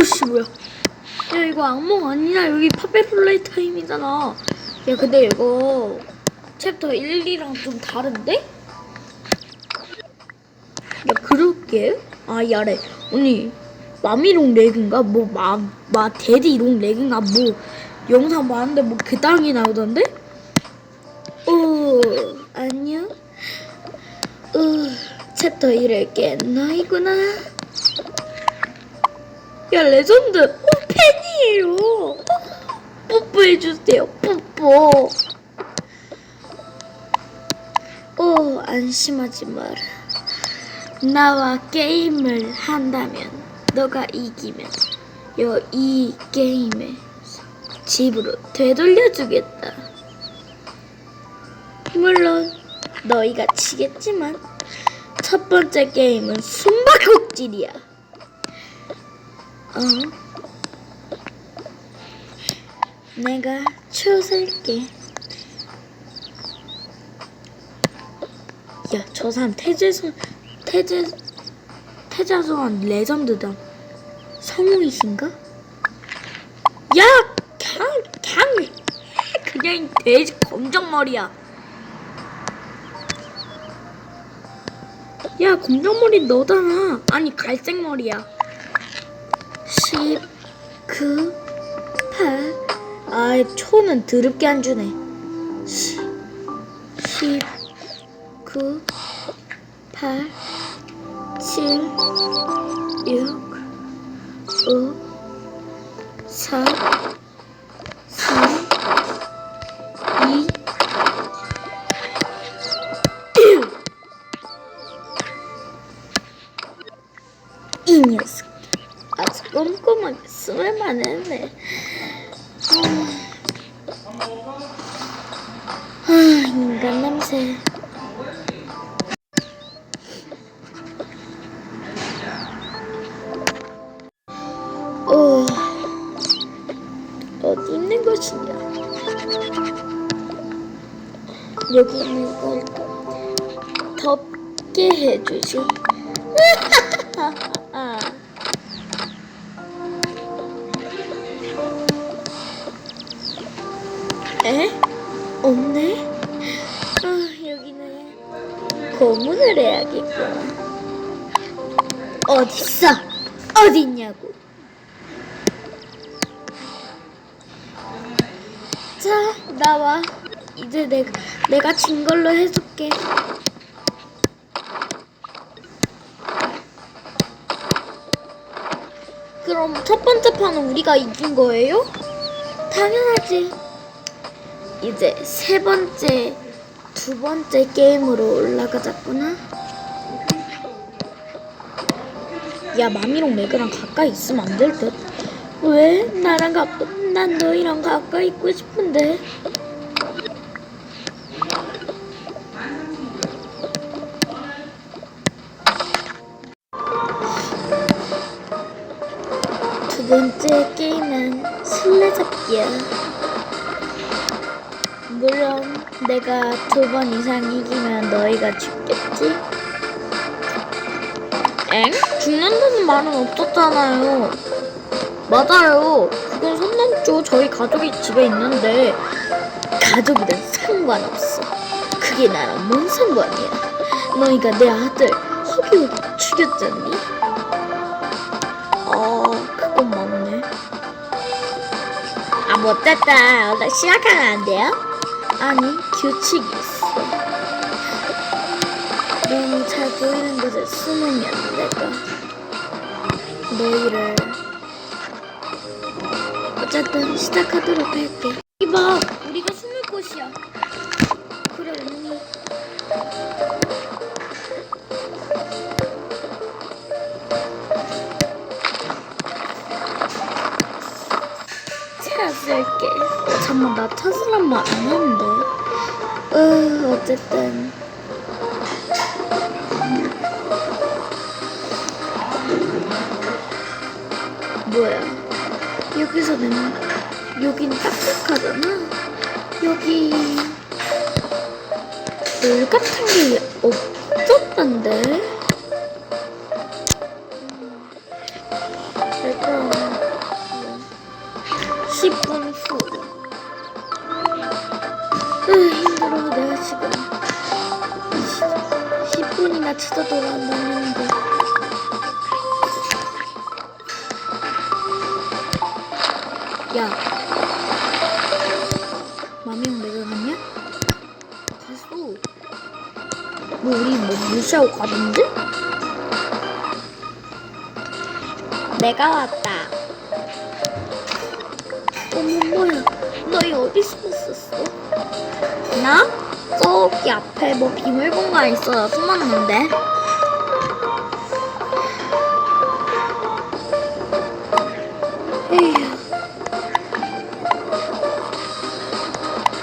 어우씨 뭐야. 야 이거 악몽 아니야? 여기 파베롤레이 타임이잖아. 야 근데 이거 챕터 1, 2랑 좀 다른데? 야 그럴게. 아 야래. 언니 마미롱 렉인가? 뭐마마 데디롱 렉인가? 뭐 영상 봤는데 뭐 그딴 게 나오던데? 어 안녕. 어 챕터 1을 깬 너이구나 야 레전드. 어, 팬이에요. 어, 뽀뽀해주세요. 뽀뽀. 어 안심하지 마라. 나와 게임을 한다면 너가 이기면 여 이 게임에 집으로 되돌려주겠다. 물론 너희가 지겠지만 첫 번째 게임은 숨바꼭질이야 어? 내가 초설게. 야, 저 사람 태재선, 태재, 태자소환 레전드다. 성우이신가? 야, 그냥, 그냥 돼지 검정머리야. 야, 검정머리 너잖아. 아니, 갈색머리야. 10, 9, 8. 아, 초는 드럽게 안 주네. 10, 10, 9, 8, 7, 6, 5, 4, 3, 2, 1. 이 녀석. 아주 꼼꼼하게 숨을만 했네. 아, 인간 냄새. 어, 어디 있는 것이냐? 여기 있는 걸 덥게 해주지. 아, 여기는 고문을 해야겠구나. 어딨어? 어디 있냐고. 자, 나와. 이제 내가, 내가 진 걸로 해줄게. 그럼 첫 번째 판은 우리가 이긴 거예요? 당연하지. 이제 세 번째, 두 번째 게임으로 올라가자꾸나. 야, 마미랑 매그랑 가까이 있으면 안 될 듯. 왜? 나랑 가까, 난 너희랑 가까이 있고 싶은데. 두 번째 게임은 술래잡기야. 물론 내가 두 번 이상 이기면 너희가 죽겠지? 엥? 죽는다는 말은 없었잖아요. 맞아요. 그건 손 넘죠. 저희 가족이 집에 있는데 가족이든 상관없어. 그게 나랑 뭔 상관이야. 너희가 내 아들 허기허기 죽였잖니? 어, 그건 맞네. 아, 오늘 시작하면 안 돼요? 아니, 규칙이 있어. 너무 잘 보이는 곳에 숨으면 내가 너희를 어쨌든 시작하도록 할게. 이봐, 우리가 숨을 곳이야. 그래, 언니. 찾을게. 잠만 나 찾으란 말 안 했는데. 으 어쨌든. 뭐야? 여기서 는 여긴 딱딱하잖아. 여기 물 같은 게 없었던데. 일단 10분 나 치다 돌아온다는데. 야. 마미형 내가 갔냐? 갔어. 뭐 우리 뭐 무시하고 가던데? 내가 왔다. 어머 뭐야? 너희 어디 숨었었어? 나? 저기 앞에 뭐 비밀 공간 있어요. 숨었는데.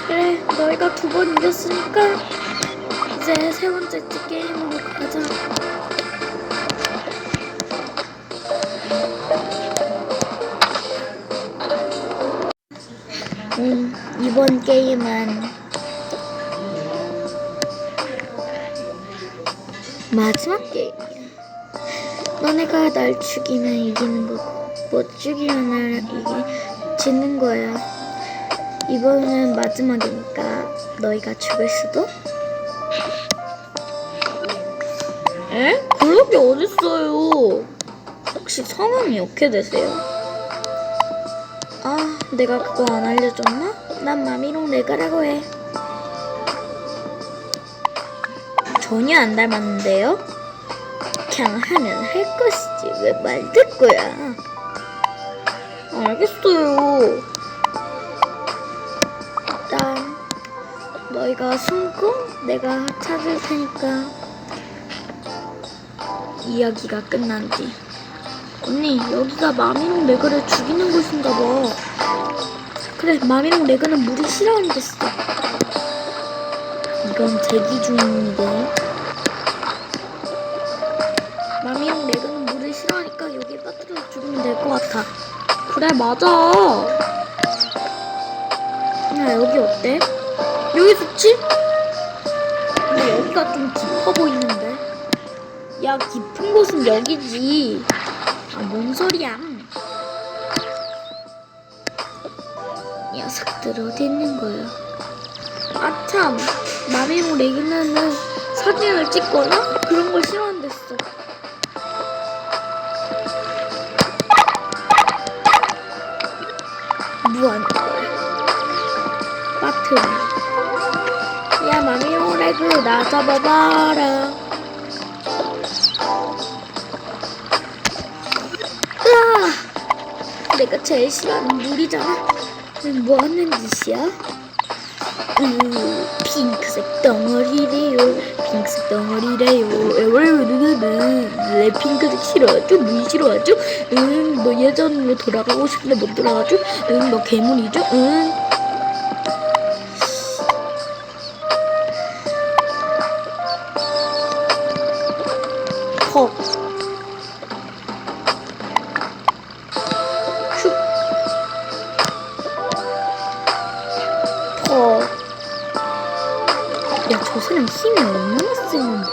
그래, 너희가 두 번 이겼으니까 이제 세 번째 게임으로 가자. 음, 이번 게임은 마지막 게임이야. 너네가 날 죽이면 이기는 거고, 못 죽이면 날 이기 지는 거야. 이번은 마지막이니까 너희가 죽을 수도? 에? 그런 게 어딨어요? 혹시 성함이 어떻게 되세요? 아, 내가 그거 안 알려줬나? 난 마미롱 레가라고 해. 전혀 안 닮았는데요? 그냥 하면 할 것이지 왜 말 듣고야? 알겠어요. 일단 너희가 숨고 내가 찾을 테니까 이야기가 끝난 뒤 언니 여기가 마미롱 레그를 죽이는 곳인가 봐 그래 마미롱 레그는 물이 싫어한댔어 이 건 대기 중인데. 마미롱 레그는 물을 싫어하니까 여기에 빠뜨려서 죽이면 될 것 같아. 그래 맞아. 야 여기 어때? 여기 좋지? 근데 여기가 좀 깊어 보이는데. 야 깊은 곳은 여기지. 아 뭔 소리야? 녀석들 어디 있는 거야? 아참 마미모 레기나는 사진을 찍거나 그런 걸 싫어한댔어. 무한. 마트 야 마미모 레그 나 잡아봐라. 으아! 내가 제일 싫어하는 물이잖아. 뭐 하는 짓이야? 음, 핑크색 덩어리래요. 핑크색 덩어리래요. 에월르르르. 내 핑크색 싫어하죠? 물 싫어하죠? 응, 너 예전으로 돌아가고 싶은데 못 돌아가죠? 응, 너 괴물이죠? 응. 헉. 저 사람 힘이 얼마나 세면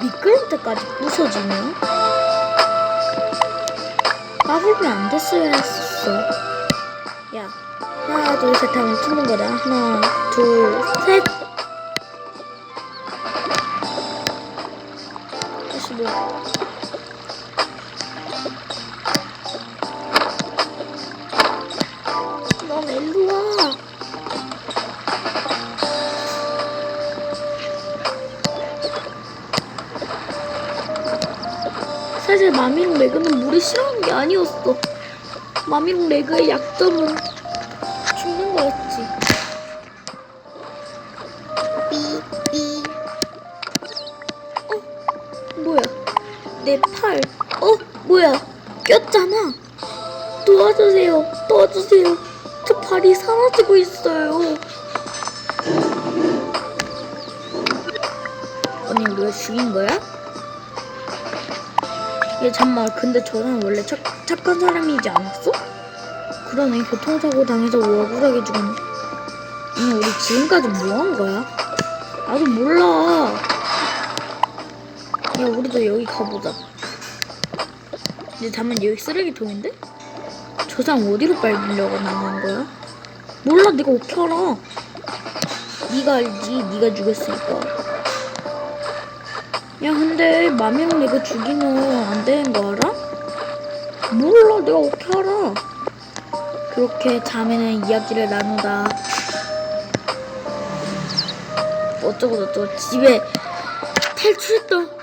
미끄럼 때까지 부서지냐? 까불면 안 됐어야 했어. 야, 하나, 둘, 셋 하면 푸는 거다. 하나, 둘, 셋. 사실 마미롱 레그는 물이 싫어하는 게 아니었어. 마미롱 레그의 약점은 죽는 거였지. 삐삐. 어? 뭐야? 내 팔. 어? 뭐야? 꼈잖아. 도와주세요. 도와주세요. 저 발이 사라지고 있어요. 언니 왜 죽인 거야? 얘 잠만. 근데 저 사람 원래 착, 착한 사람이지 않았어? 그러네. 교통사고 당해서 억울하게 죽었네. 아니 우리 지금까지 뭐 한 거야? 나도 몰라. 야 우리도 여기 가보자. 근데 다만 여기 쓰레기통인데? 저 사람 어디로 빨리려고 나간 거야? 몰라. 내가 어떻게 알아? 네가 알지. 네가 죽였으니까 야 근데 마명 내가 죽이면 안 되는 거 알아? 몰라 내가 어떻게 알아 그렇게 자매는 이야기를 나누다 어쩌고 저쩌고 집에 탈출했던 어?